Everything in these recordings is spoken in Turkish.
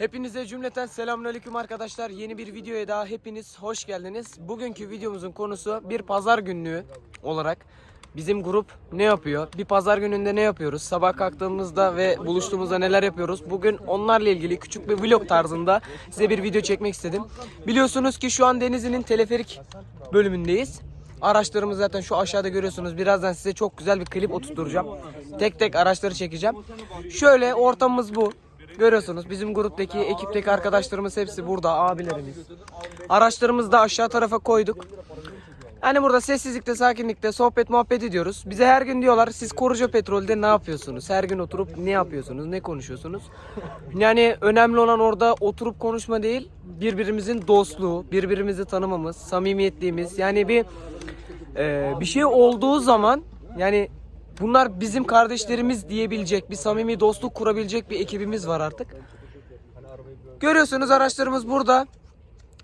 Hepinize cümleten selamünaleyküm arkadaşlar. Yeni bir videoya daha hepiniz hoş geldiniz. Bugünkü videomuzun konusu bir pazar günlüğü olarak bizim grup ne yapıyor? Bir pazar gününde ne yapıyoruz? Sabah kalktığımızda ve buluştuğumuzda neler yapıyoruz? Bugün onlarla ilgili küçük bir vlog tarzında size bir video çekmek istedim. Biliyorsunuz ki şu an Denizli'nin teleferik bölümündeyiz. Araçlarımız zaten şu aşağıda görüyorsunuz. Birazdan size çok güzel bir klip oturtacağım. Tek tek araçları çekeceğim. Şöyle ortamımız bu. Görüyorsunuz bizim gruptaki, ekipteki arkadaşlarımız hepsi burada, abilerimiz. Araçlarımızı da aşağı tarafa koyduk. Hani burada sessizlikte, sakinlikte sohbet muhabbet ediyoruz. Bize her gün diyorlar siz Koruca Petrol'de ne yapıyorsunuz? Her gün oturup ne yapıyorsunuz? Ne konuşuyorsunuz? Yani önemli olan orada oturup konuşma değil, birbirimizin dostluğu, birbirimizi tanımamız, samimiyetliğimiz. Yani bir e, bir şey olduğu zaman yani bunlar bizim kardeşlerimiz diyebilecek, bir samimi dostluk kurabilecek bir ekibimiz var artık. Görüyorsunuz araçlarımız burada.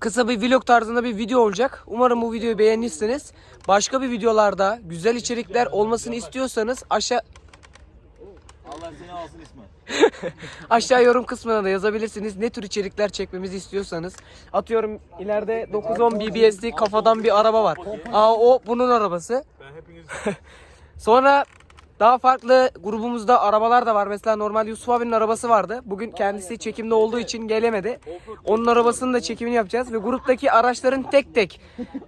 Kısa bir vlog tarzında bir video olacak. Umarım bu videoyu beğenirsiniz. Başka bir videolarda güzel içerikler olmasını istiyorsanız aşağı Allah seni alsın İsmail. aşağı yorum kısmına da yazabilirsiniz. Ne tür içerikler çekmemizi istiyorsanız. Atıyorum ileride 910 BBS'li kafadan bir araba var. Aa o bunun arabası. Sonra daha farklı grubumuzda arabalar da var. Mesela normal Yusuf abinin arabası vardı. Bugün kendisi çekimde olduğu için gelemedi. Onun arabasının da çekimini yapacağız ve gruptaki araçların tek tek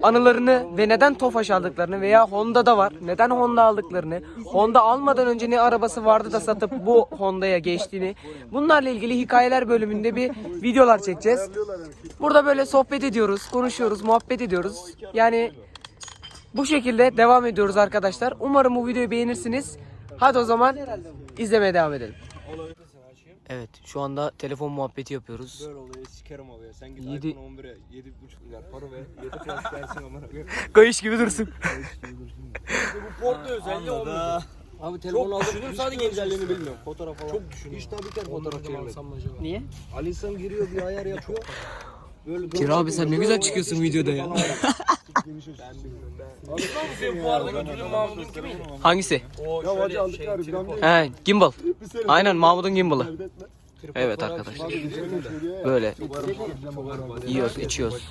anılarını ve neden Tofaş aldıklarını veya Honda'da var. Neden Honda aldıklarını, Honda almadan önce ne arabası vardı da satıp bu Honda'ya geçtiğini. Bunlarla ilgili hikayeler bölümünde bir videolar çekeceğiz. Burada böyle sohbet ediyoruz, konuşuyoruz, muhabbet ediyoruz. Yani bu şekilde devam ediyoruz arkadaşlar. Umarım bu videoyu beğenirsiniz. Hadi o zaman izlemeye devam edelim. Evet şu anda telefon muhabbeti yapıyoruz. Böyle oluyor sikerim oluyor. Sen git Yedi- iPhone 11'e 7.5 milyar para ver. 7 plus versin amına koyayım. Kayış gibi dursun. Bu portlu özelliği olmuyor. Abi telefon aldım. Düşündüm sadece güzelliğini bilmiyorum. Fotoğraf falan. Çok düşünüyorum. Hiç tabii ki fotoğraf çekmedim. Niye? Ali İhsan giriyor bir ayar yapıyor. Böyle Kira abi sen ne güzel çıkıyorsun videoda ya. Hangisi? Ya hacı He gimbal. Aynen Mahmut'un gimbalı. Evet arkadaşlar. Böyle yiyoruz içiyoruz.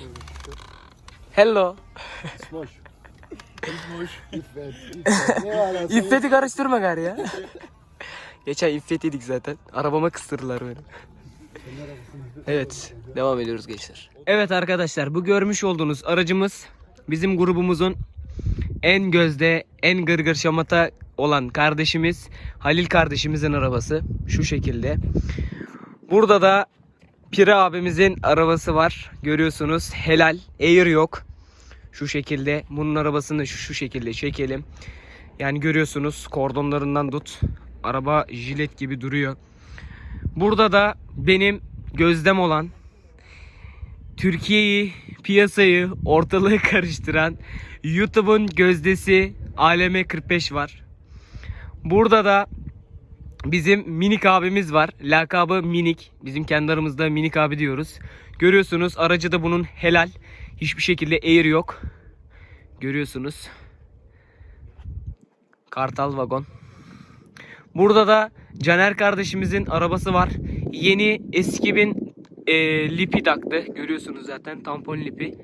Hello. Boş. İffet'i karıştırma gari ya. Geçen İffet yedik zaten. Arabama kıstırdılar beni. Evet, devam ediyoruz gençler. Evet arkadaşlar, bu görmüş olduğunuz aracımız bizim grubumuzun en gözde, en gırgır şamata olan kardeşimiz Halil kardeşimizin arabası. Şu şekilde. Burada da Pire abimizin arabası var. Görüyorsunuz. Helal. Air yok. Şu şekilde. Bunun arabasını şu, şu şekilde çekelim. Yani görüyorsunuz kordonlarından tut. Araba jilet gibi duruyor. Burada da benim gözdem olan Türkiye'yi, piyasayı, ortalığı karıştıran YouTube'un gözdesi Aleme 45 var. Burada da bizim Minik abimiz var. Lakabı Minik. Bizim kendi aramızda Minik abi diyoruz. Görüyorsunuz aracı da bunun helal. Hiçbir şekilde air yok. Görüyorsunuz. Kartal vagon. Burada da Caner kardeşimizin arabası var. Yeni eski bin e, lipi taktı. Görüyorsunuz zaten tampon lipi.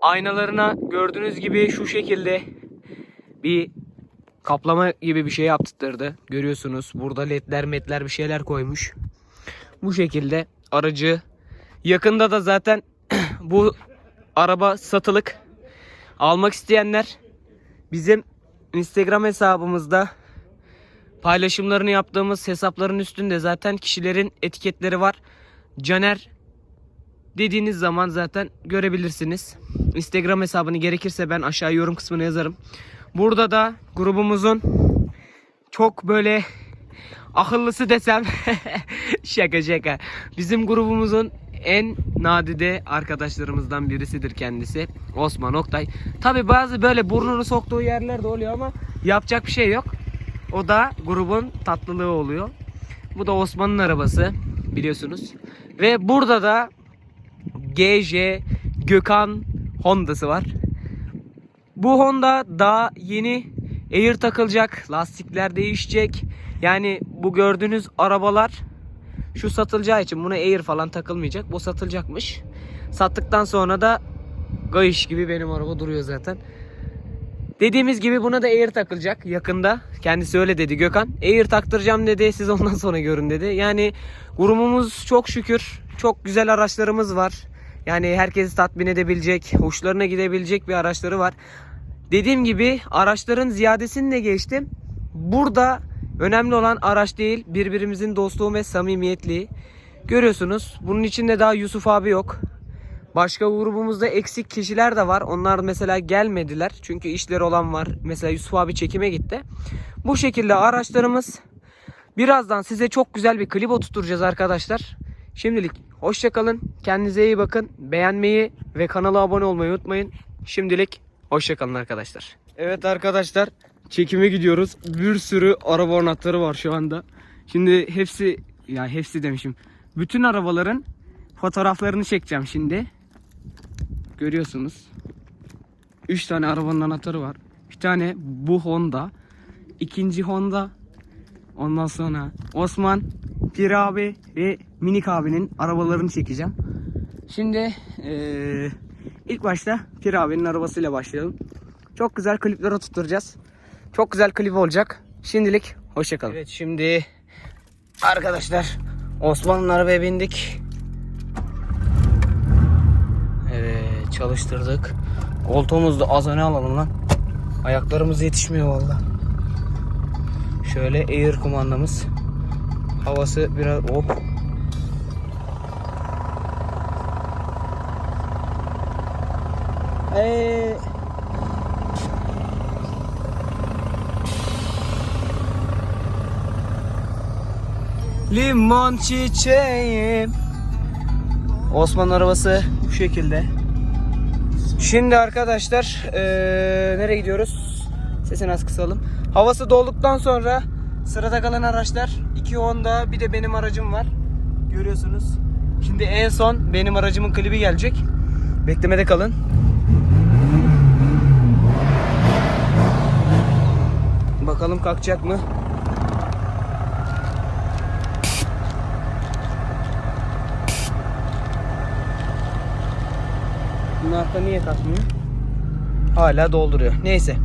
Aynalarına gördüğünüz gibi şu şekilde bir kaplama gibi bir şey yaptırdı. Görüyorsunuz burada ledler metler bir şeyler koymuş. Bu şekilde aracı yakında da zaten bu araba satılık. Almak isteyenler bizim Instagram hesabımızda paylaşımlarını yaptığımız hesapların üstünde zaten kişilerin etiketleri var. Caner dediğiniz zaman zaten görebilirsiniz. Instagram hesabını gerekirse ben aşağı yorum kısmına yazarım. Burada da grubumuzun çok böyle akıllısı desem şaka şaka. Bizim grubumuzun en nadide arkadaşlarımızdan birisidir kendisi. Osman Oktay. Tabi bazı böyle burnunu soktuğu yerler de oluyor ama yapacak bir şey yok. O da grubun tatlılığı oluyor. Bu da Osman'ın arabası biliyorsunuz. Ve burada da GJ Gökhan Honda'sı var. Bu Honda daha yeni air takılacak, lastikler değişecek. Yani bu gördüğünüz arabalar Şu satılacağı için buna air falan takılmayacak. Bu satılacakmış. Sattıktan sonra da gayış gibi benim araba duruyor zaten. Dediğimiz gibi buna da air takılacak yakında. Kendisi öyle dedi Gökhan. Air taktıracağım dedi. Siz ondan sonra görün dedi. Yani grubumuz çok şükür çok güzel araçlarımız var. Yani herkesi tatmin edebilecek, hoşlarına gidebilecek bir araçları var. Dediğim gibi araçların ziyadesini de geçtim. Burada önemli olan araç değil, birbirimizin dostluğu ve samimiyetliği. Görüyorsunuz. Bunun içinde daha Yusuf abi yok. Başka grubumuzda eksik kişiler de var. Onlar mesela gelmediler. Çünkü işleri olan var. Mesela Yusuf abi çekime gitti. Bu şekilde araçlarımız. Birazdan size çok güzel bir klip oturtacağız arkadaşlar. Şimdilik hoşçakalın. Kendinize iyi bakın. Beğenmeyi ve kanala abone olmayı unutmayın. Şimdilik hoşçakalın arkadaşlar. Evet arkadaşlar. Çekime gidiyoruz. Bir sürü araba anahtarı var şu anda. Şimdi hepsi ya hepsi demişim. Bütün arabaların fotoğraflarını çekeceğim şimdi. Görüyorsunuz. 3 tane arabanın anahtarı var. Bir tane bu Honda. ikinci Honda. Ondan sonra Osman, Pir abi ve Minik abinin arabalarını çekeceğim. Şimdi eee, ilk başta Pir abinin arabasıyla başlayalım. Çok güzel klipler tutturacağız. Çok güzel klip olacak. Şimdilik hoşçakalın. Evet şimdi arkadaşlar Osman'ın arabaya bindik. Evet çalıştırdık. Koltuğumuzu da az öne alalım lan. Ayaklarımız yetişmiyor valla. Şöyle air kumandamız. Havası biraz hop. Eee Limon çiçeğim. Osman arabası bu şekilde. Şimdi arkadaşlar eee, nereye gidiyoruz? Sesini az kısalım. Havası dolduktan sonra sırada kalan araçlar 2 Honda bir de benim aracım var. Görüyorsunuz. Şimdi en son benim aracımın klibi gelecek. Beklemede kalın. Bakalım kalkacak mı? Bunun niye kalkmıyor? Hala dolduruyor. Neyse.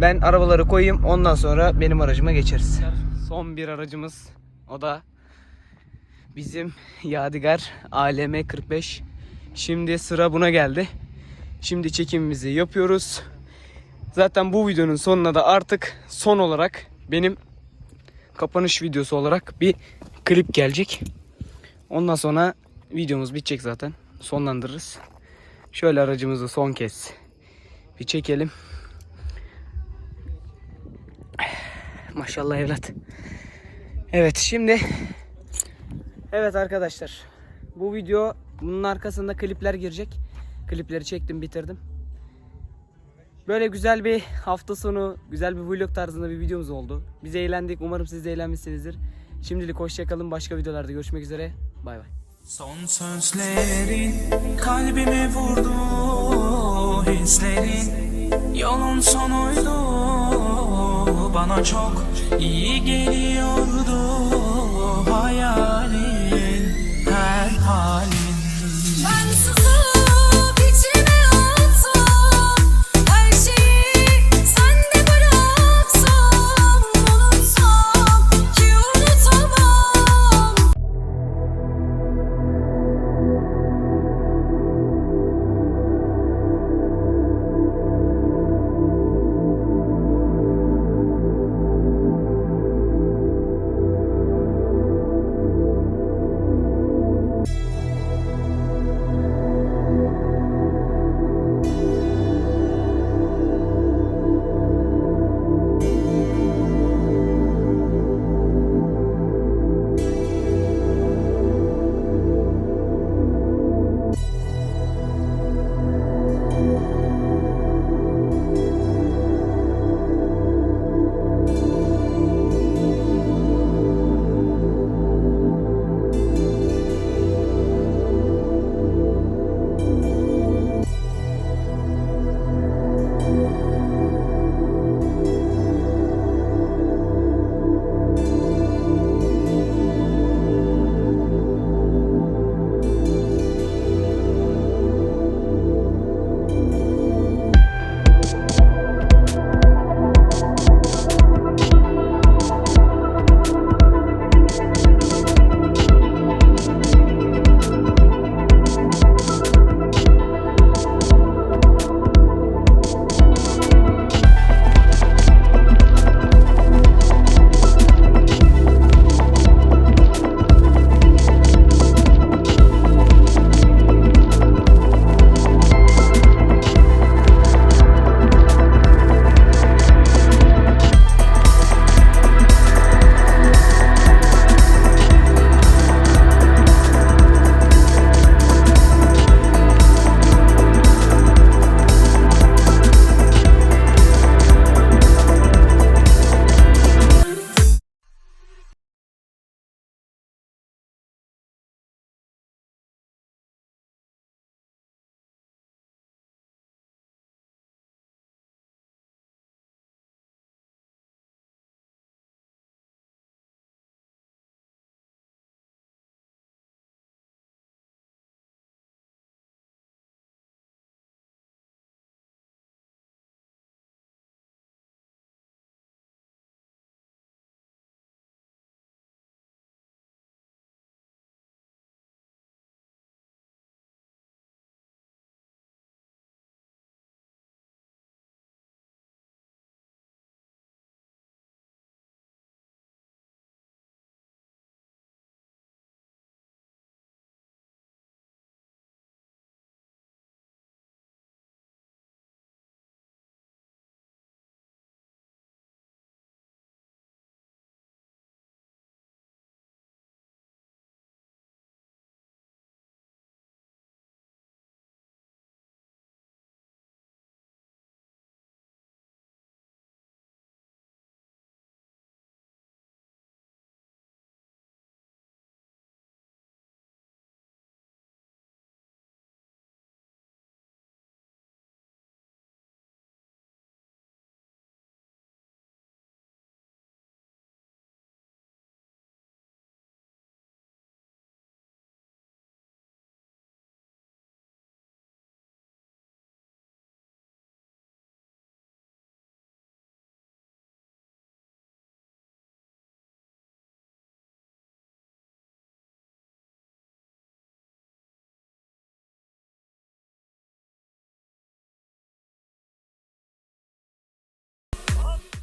Ben arabaları koyayım. Ondan sonra benim aracıma geçeriz. Son bir aracımız. O da bizim Yadigar ALM 45. Şimdi sıra buna geldi. Şimdi çekimimizi yapıyoruz. Zaten bu videonun sonuna da artık son olarak benim kapanış videosu olarak bir klip gelecek. Ondan sonra videomuz bitecek zaten. Sonlandırırız. Şöyle aracımızı son kez bir çekelim. Maşallah evlat. Evet şimdi Evet arkadaşlar. Bu video bunun arkasında klipler girecek. Klipleri çektim bitirdim. Böyle güzel bir hafta sonu, güzel bir vlog tarzında bir videomuz oldu. Biz eğlendik. Umarım siz de eğlenmişsinizdir. Şimdilik hoşçakalın. Başka videolarda görüşmek üzere. Bay bay. Son sözlerin kalbime vurdu hislerin Yolun sonuydu bana çok iyi geliyordu